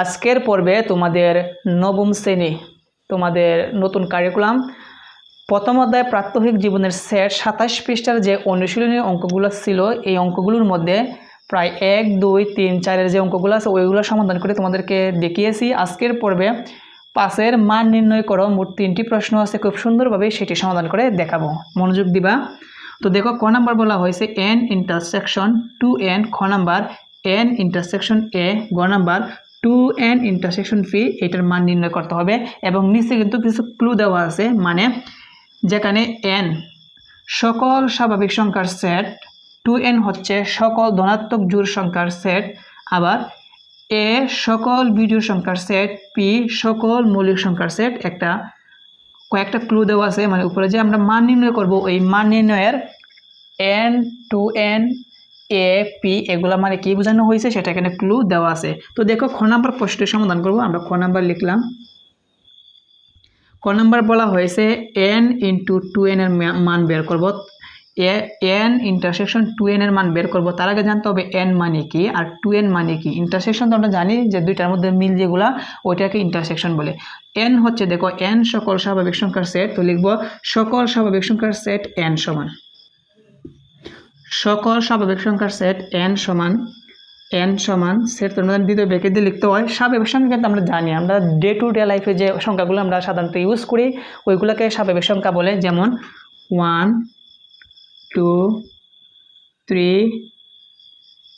আজকের পর্বে তোমাদের নবম শ্রেণি, তোমাদের নতুন কারিকুলাম প্রথম অধ্যায় প্রাত্যহিক জীবনের সেট সাতাশ পৃষ্ঠার যে অনুশীলনী অঙ্কগুলো ছিল, এই অঙ্কগুলোর মধ্যে প্রায় এক, দুই, তিন, চারের যে অঙ্কগুলো আছে, ওইগুলো সমাধান করে তোমাদেরকে দেখিয়েছি। আজকের পর্বে পাশের মান নির্ণয় করো, মোট তিনটি প্রশ্ন আছে, খুব সুন্দরভাবে সেটি সমাধান করে দেখাবো। মনোযোগ দিবা। তো দেখো, ক নাম্বার বলা হয়েছে এন ইন্টারসেকশন টু এন খ নাম্বার এন ইন্টারসেকশন এ গ number two N intersection phi এটার মান নির্ণয় করতে হবে, এবং নিচে কিন্তু কিছু ক্লু দেওয়া আছে মানে যেখানে এন সকল স্বাভাবিক সংখ্যার সেট টু এন হচ্ছে সকল ধনাত্মক জোড় সংখ্যার সেট আবার এ সকল বিজোড় সংখ্যার সেট পি সকল মৌলিক সংখ্যার সেট একটা কয়েকটা ক্লু দেওয়া আছে মানে উপরে যে আমরা মান নির্ণয় করব, ওই মান নির্ণয়ের N two N A, P এগুলা মানে কি বোঝানো হয়েছে? সেটা এখানে ক্লু দেওয়া আছে। তো দেখো, খ নাম্বার প্রশ্নের সমাধান করব। আমরা খ নাম্বার লিখলাম। ক নাম্বার বলা হয়েছে এন ইন্টু টু এর মান বের করব। এ এন ইন্টারসেকশন টু এর মান বের করব। তার আগে জানতে হবে এন মানে কি? আর টু এন মানে কি? ইন্টারসেকশন তো আমরা জানি যে দুইটার মধ্যে মিল যেগুলা, ওইটাকে ইন্টারসেকশন বলে। এন হচ্ছে, দেখো এন সকল স্বাভাবিক সংখ্যার সেট তো লিখব, সকল স্বাভাবিক সংখ্যার সেট এন সমান। সকল স্বাভাবিক সংখ্যার সেট এন সমান এন সমান সেট তোমাদের দ্বিতীয় ব্রেকেট দিয়ে লিখতে হয়। স্বাভাবিক সংখ্যা কিন্তু আমরা জানি। আমরা ডে টু ডে লাইফে যে সংখ্যাগুলো আমরা সাধারণত ইউজ করি, ওইগুলোকে স্বাভাবিক সংখ্যা বলে। যেমন one two three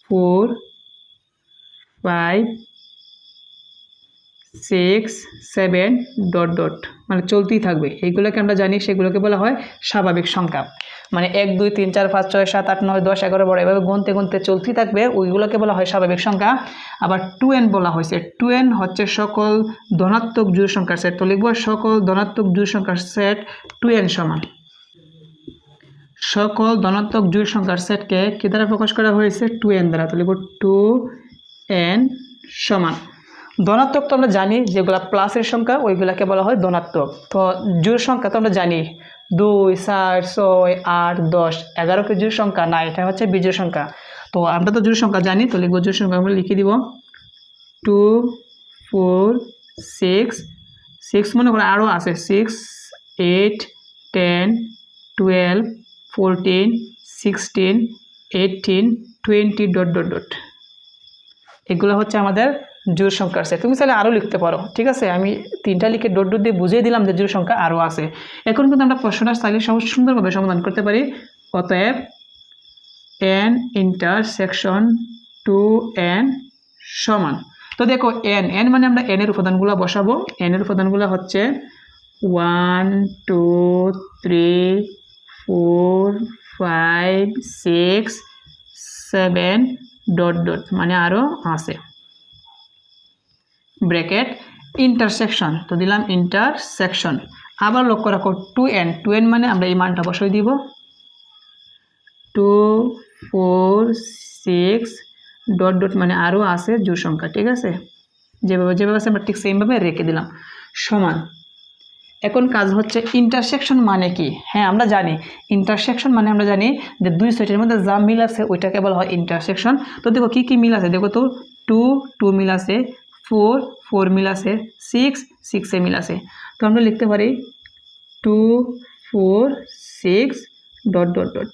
four five six seven dot dot মানে চলতেই থাকবে। এইগুলোকে আমরা জানি, সেগুলোকে বলা হয় স্বাভাবিক সংখ্যা। মানে এক, দুই, তিন, চার, পাঁচ, ছয়, সাত, আট, নয়, দশ, এগারো, বারো, এভাবে গুনতে গুনতে চলতেই থাকবে। ওইগুলোকে বলা হয় স্বাভাবিক সংখ্যা। আবার টু এন বলা হয়েছে। টু এন হচ্ছে সকল ধনাত্মক জোড় সংখ্যার সেট তো লিখব সকল ধনাত্মক জোড় সংখ্যার সেট টু এন সমান। সকল ধনাত্মক জোড় সংখ্যার সেটকে কি দ্বারা প্রকাশ করা হয়েছে? টু এন দ্বারা। তো লিখব টু এন সমান। ধনাত্মক তো আমরা জানি যেগুলো প্লাসের সংখ্যা, ওইগুলাকে বলা হয় ধনাত্মক। তো জোড় সংখ্যা তো আমরা জানি। দুই, চার, ছয়, আট, দশ এগারোকে জোড় সংখ্যা, না, এটা হচ্ছে বিজোড় সংখ্যা। তো আমরা তো জোড় সংখ্যা জানি, তো লিখব জোড় সংখ্যা, আমরা লিখে দিব। টু ফোর সিক্স সিক্স মনে করো আরও আছে। Six eight ten twelve fourteen sixteen eighteen twenty dot dot dot এগুলো হচ্ছে আমাদের জোড় সংখ্যা আছে। তুমি চাইলে আরও লিখতে পারো, ঠিক আছে? আমি তিনটা লিখে ডট ডট দিয়ে বুঝিয়ে দিলাম যে জোড় সংখ্যা আরও আছে। এখন কিন্তু আমরা প্রশ্নটা চাইলে সহজ সুন্দরভাবে সমাধান করতে পারি। অতএব এন ইন্টারসেকশন টু এন সমান। তো দেখো এন এন মানে আমরা এন এর উপাদানগুলো বসাবো। এন এর উপাদানগুলো হচ্ছে one two three four five six seven dot dot মানে আরও আছে। ব্র্যাকেট ইন্টারসেকশন তো দিলাম ইন্টারসেকশন আবার লক্ষ্য রাখো টু এন টু এন মানে আমরা এই মানটা বসাই দিব। Two four six dot dot মানে আরও আছে জোর সংখ্যা, ঠিক আছে? যেভাবে যেভাবে আছে আমরা ঠিক সেমভাবে রেখে দিলাম। সমান। এখন কাজ হচ্ছে ইন্টারসেকশন মানে কি? হ্যাঁ আমরা জানি। ইন্টারসেকশন মানে আমরা জানি যে দুই সাইডের মধ্যে যা মিল আছে, ওইটাকে বলা হয় ইন্টারসেকশন তো দেখো কী কী মিল আছে? দেখো তো টু টু মিল আছে ফোর ফোর মিল আছে, সিক্স সিক্সে মিল আছে। তো আমরা লিখতে পারি two, four, six, dot dot dot.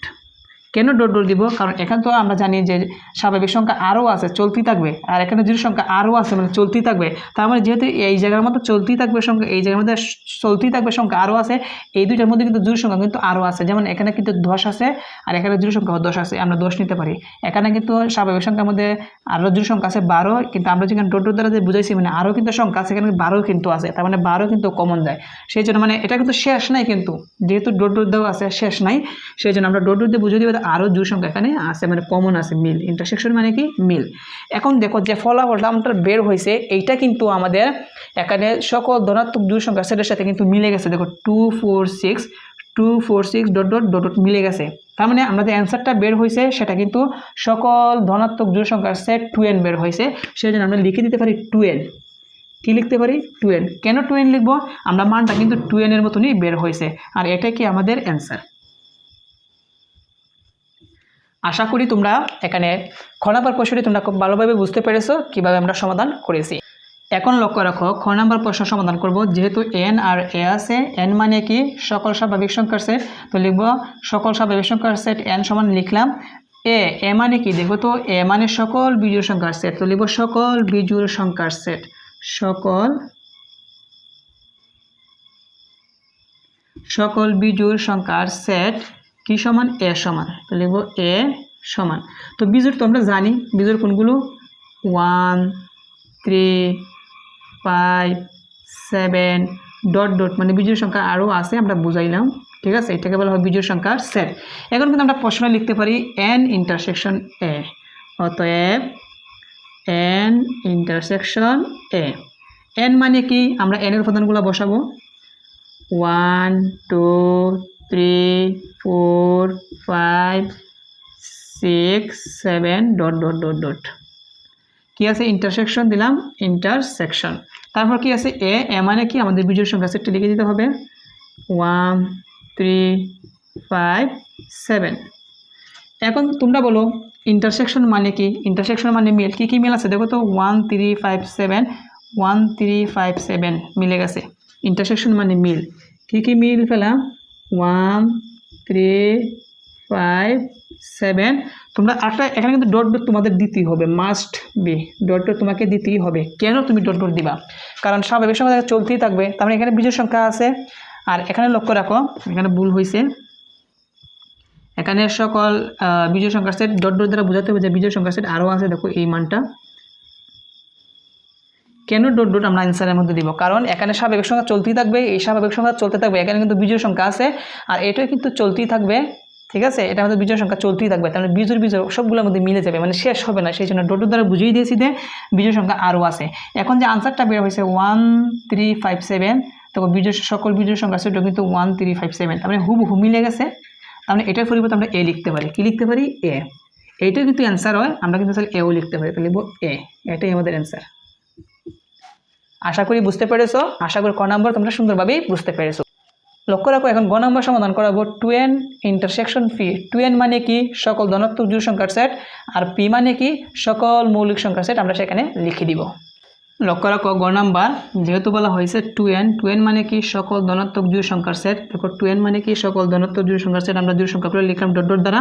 কেন ডট ডট দিব? কারণ এখানে তো আমরা জানি যে স্বাভাবিক সংখ্যা আরও আছে, চলতি থাকবে। আর এখানে যদি সংখ্যা আরও আছে মানে চলতি থাকবে, তার মানে যেহেতু এই জায়গার মধ্যে চলতি থাকবে সংখ্যা, এই জায়গার মধ্যে চলতি থাকবে সংখ্যা আরও আছে, এই দুইটার মধ্যে কিন্তু জোড় সংখ্যা কিন্তু আরও আছে। যেমন এখানে কিন্তু দশ আছে, আর এখানে জোড় সংখ্যা দশ আছে, আমরা দশ নিতে পারি। এখানে কিন্তু স্বাভাবিক সংখ্যার মধ্যে আরও জোড় সংখ্যা আছে, বারো, কিন্তু আমরা যেখানে ডট ডট দ্বারা যে বুঝাইছি মানে আরও কিন্তু সংখ্যা আছে এখানে বারো কিন্তু আছে, তার মানে বারো কিন্তু কমন যায়। সেই জন্য মানে এটা কিন্তু শেষ নাই কিন্তু, যেহেতু ডট ডট দেওয়া আছে, শেষ নাই। সেই জন্য আমরা ডট ডট দিয়ে বুঝে দিব আরও জোড় সংখ্যা এখানে আছে মানে কমন আছে মিল ইন্টারসেকশন মানে কি? মিল এখন দেখো যে ফলাফলটা আমাদের বের হয়েছে, এইটা কিন্তু আমাদের এখানে সকল ধনাত্মক জোড় সংখ্যা সেটার সাথে কিন্তু মিলে গেছে। দেখো two four six two four six dot dot dot dot মিলে গেছে। তার মানে আমাদের অ্যান্সারটা বের হয়েছে, সেটা কিন্তু সকল ধনাত্মক জোড় সংখ্যার সেট টু এন বের হয়েছে। সেই জন্য আমরা লিখে দিতে পারি টু এন কী লিখতে পারি? টু কেন টু এন লিখব? আমরা মানটা কিন্তু টু এনের মতনই বের হয়েছে। আর এটাই কি আমাদের অ্যান্সার আশা করি তোমরা এখানে খ নাম্বার প্রশ্নটি তোমরা খুব ভালোভাবে বুঝতে পেরেছ, কীভাবে আমরা সমাধান করেছি। এখন লক্ষ্য রাখো খ নাম্বার প্রশ্ন সমাধান করব, যেহেতু এন আর এ আছে, এন মানে কি? সকল স্বাভাবিক সংখ্যার সেট তো লিখব, সকল স্বাভাবিক সংখ্যার সেট এন সমান লিখলাম, এ এ মানে কি? দেখো তো, এ মানে সকল বিজোড় সংখ্যার সেট তো লিখব, সকল বিজোড় সংখ্যার সেট সকল সকল বিজোড় সংখ্যার সেট কি সমান? এ সমান। তো লিখব এ সমান। তো বিজোড় তো আমরা জানি, বিজোড় কোনগুলো? One, three, five, seven, dot dot. মানে বিজোড় সংখ্যা আরও আছে, আমরা বুঝাইলাম। ঠিক আছে? এটাকে বলা হয় বিজোড় সংখ্যার সেট। এখন কিন্তু আমরা প্রশ্ন লিখতে পারি এন ইন্টারসেকশন এ অতএব এন ইন্টারসেকশন এ এন মানে কি? আমরা এনের উপাদানগুলো বসাবো। One two three four five six seven dot dot dot dot কি আছে? ইন্টারসেকশন দিলাম ইন্টারসেকশন তারপর কি আছে? এ এ মানে কি? আমাদের বিজোড় সংখ্যা সেটটি লিখে দিতে হবে। ওয়ান থ্রি ফাইভ সেভেন এখন তোমরা বলো ইন্টারসেকশন মানে কি? ইন্টারসেকশন মানে মিল? কী কী মিল আছে? দেখো তো one three five seven one three five seven মিলে গেছে। ইন্টারসেকশন মানে মিল। কী কী মিল পেলাম? ওয়ান থ্রি ফাইভ সেভেন তোমরা আটটা, এখানে কিন্তু ডট ডট তোমাদের দিতেই হবে মাস্ট বি ডট ডট তোমাকে দিতেই হবে। কেন তুমি ডট ডট দিবা? কারণ স্বাভাবিক সংখ্যা চলতেই থাকবে। তার মানে এখানে বিজয় সংখ্যা আছে। আর এখানে লক্ষ্য রাখো, এখানে ভুল হয়েছে এখানে সকল বিজয় সংখ্যার সেট ডট ডট দ্বারা বোঝাতে হবে যে বিজয় সংখ্যার সেট আরও আছে। দেখো এই মানটা। কেন ডট ডট আমরা অ্যান্সারের মধ্যে দিব? কারণ এখানে স্বাভাবিক সংখ্যা চলতেই থাকবে, এই স্বাভাবিক সংখ্যা চলতে থাকবে, এখানে কিন্তু বিজয় সংখ্যা আছে, আর এটাও কিন্তু চলতেই থাকবে, ঠিক আছে? এটা আমাদের বিজয় সংখ্যা চলতেই থাকবে মানে বিজয় বিজয় সবগুলোর মধ্যে মিলে যাবে মানে শেষ হবে না, সেই জন্য ডট দ্বারা বুঝিয়ে দিয়েছি যে বিজয় সংখ্যা আরও আছে। এখন যে আনসারটা বের হয়েছে ওয়ান থ্রি ফাইভ সেভেন তখন বিজয় সকল বিজয় সংখ্যা সেটা কিন্তু ওয়ান থ্রি ফাইভ সেভেন তার মানে হুবহু মিলে গেছে, তার মানে এটার পরিবর্তে আমরা এ লিখতে পারি, কি লিখতে পারি? এ এইটাও কিন্তু অ্যান্সার হয়, আমরা কিন্তু তাহলে এও লিখতে পারি, তাহলে লিখব এ এটাই আমাদের অ্যান্সার আশা করি বুঝতে পেরেছ। আশা করি ক নম্বর তোমরা সুন্দরভাবেই বুঝতে পেরেছ। লক্ষ্য রাখো, এখন গ নম্বর সমাধান করাবো। Two N intersection P two N মানে কি? সকল ধনাত্মক জোড় সংখ্যার সেট। আর পি মানে কি? সকল মৌলিক সংখ্যার সেট আমরা সেখানে লিখে দিব। লক্ষ্য রাখো গ নাম্বার যেহেতু বলা হয়েছে টু এন টু এন মানে কি? সকল ধনাত্মক জোড় সংখ্যার সেট দেখো টু এন মানে কি? সকল ধনাত্মক জোড় সংখ্যার সেট আমরা জোড় সংখ্যাগুলো লিখলাম ডট ডট দ্বারা।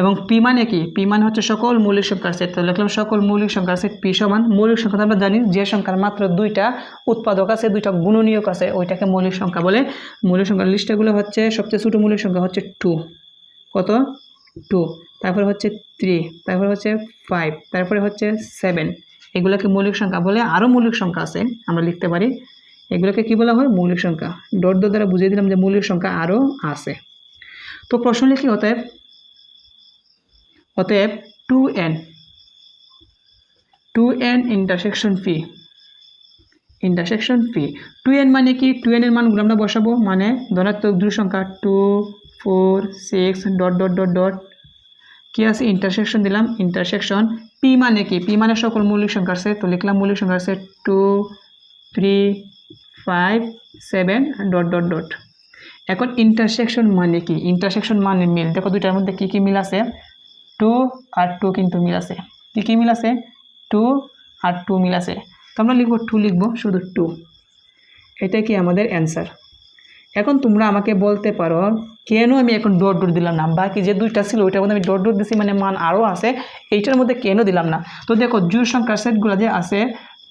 এবং পি মানে কি? পি মানে হচ্ছে সকল মৌলিক সংখ্যার সেট তো লিখলাম সকল মৌলিক সংখ্যার সেট পি সমান। মৌলিক সংখ্যা আমরা জানি, যে সংখ্যার মাত্র দুইটা উৎপাদক আছে, দুইটা গুণনীয়ক আছে, ওইটাকে মৌলিক সংখ্যা বলে। মৌলিক সংখ্যার লিস্টগুলো হচ্ছে, সবচেয়ে ছোটো মৌলিক সংখ্যা হচ্ছে টু কত? টু তারপরে হচ্ছে থ্রি তারপরে হচ্ছে ফাইভ তারপরে হচ্ছে সেভেন এগুলোকে মৌলিক সংখ্যা বলে আরও মৌলিক সংখ্যা আছে, আমরা লিখতে পারি। এগুলোকে কি বলা হয়? মৌলিক সংখ্যা। ডট ডট দ্বারা বুঝিয়ে দিলাম যে মৌলিক সংখ্যা আরও আছে। তো প্রশ্ন লিখি, অতএব অতএব two N two N intersection phi intersection phi two N মানে কি? টু এন এনের মানগুলো আমরা বসাবো মানে ধনাত্মক দুই সংখ্যা two four six dot dot dot dot কি আছে? ইন্টারসেকশন দিলাম ইন্টারসেকশন পি মানে কি? পি মানে সকল মৌলিক সংখ্যার সেট তো লিখলাম মৌলিক সংখ্যার set two three five seven dot dot dot এখন ইন্টারসেকশন মানে কি? ইন্টারসেকশন মানে মিল। দেখো দুইটার মধ্যে কি কি মিল আছে? টু আর টু কিন্তু মিল আছে। কি কি মিল আছে? টু আর টু মিল আছে। তো আমরা লিখব টু লিখব, শুধু টু এটা কি আমাদের অ্যান্সার এখন তোমরা আমাকে বলতে পারো, কেন আমি এখন ডট ডট দিলাম না? বাকি যে দুইটা ছিল, ওইটার মধ্যে আমি ডট ডট দিছি মানে মান আরও আছে, এইটার মধ্যে কেন দিলাম না? তো দেখো জোর সংখ্যার সেটগুলো যে আছে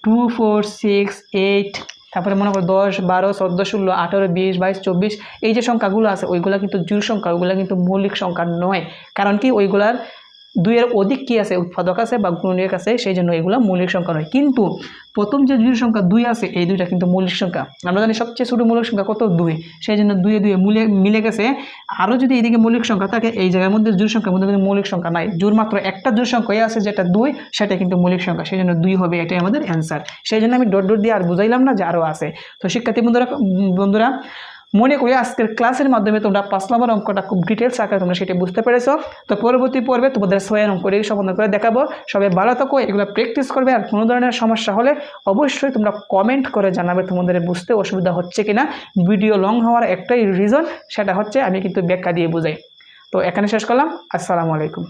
টু ফোর সিক্স এইট তারপরে মনে করো দশ, বারো, চোদ্দ, ষোলো, আঠারো, বিশ, বাইশ, চব্বিশ, এই যে সংখ্যাগুলো আছে, ওইগুলো কিন্তু জোর সংখ্যা, ওইগুলো কিন্তু মৌলিক সংখ্যা নয়। কারণ কি? ওইগুলার দুইয়ের অধিক কি আছে? উৎপাদক আছে বা গুণনীয়ক আছে, সেই জন্য এগুলো মৌলিক সংখ্যা নয়। কিন্তু প্রথম যে জোড় সংখ্যা দুই আছে, এই দুইটা কিন্তু মৌলিক সংখ্যা। আমরা জানি সবচেয়ে ছোটো মৌলিক সংখ্যা কত? দুই। সেই জন্য দুয়ে দুয়ে মিলে মিলে গেছে। আরও যদি এইদিকে মৌলিক সংখ্যা থাকে, এই জায়গার মধ্যে জোড় সংখ্যার মধ্যে কিন্তু মৌলিক সংখ্যা নাই। জোর মাত্র একটা জোড় সংখ্যাই আছে যেটা দুই, সেটা কিন্তু মৌলিক সংখ্যা। সেই জন্য দুই হবে, এটাই আমাদের অ্যান্সার সেই জন্য আমি ডট ডট দিয়ে আর বুঝাইলাম না যে আরও আছে। তো শিক্ষার্থী বন্ধুরা বন্ধুরা মনে করি আজকের ক্লাসের মাধ্যমে তোমরা পাঁচ নম্বর অঙ্কটা খুব ডিটেলস আকারে তোমরা সেটা বুঝতে পেরেছ। তো পরবর্তী পর্বে তোমাদের ছয়ের অঙ্ক রেখে সমাধান করে দেখাবো। সবাই ভালো থাকো, এগুলো প্র্যাকটিস করবে। আর কোনো ধরনের সমস্যা হলে অবশ্যই তোমরা কমেন্ট করে জানাবে তোমাদের বুঝতে অসুবিধা হচ্ছে কিনা। ভিডিও লং হওয়ার একটাই রিজন সেটা হচ্ছে আমি কিন্তু ব্যাখ্যা দিয়ে বুঝাই। তো এখানে শেষ করলাম। আসসালামু আলাইকুম।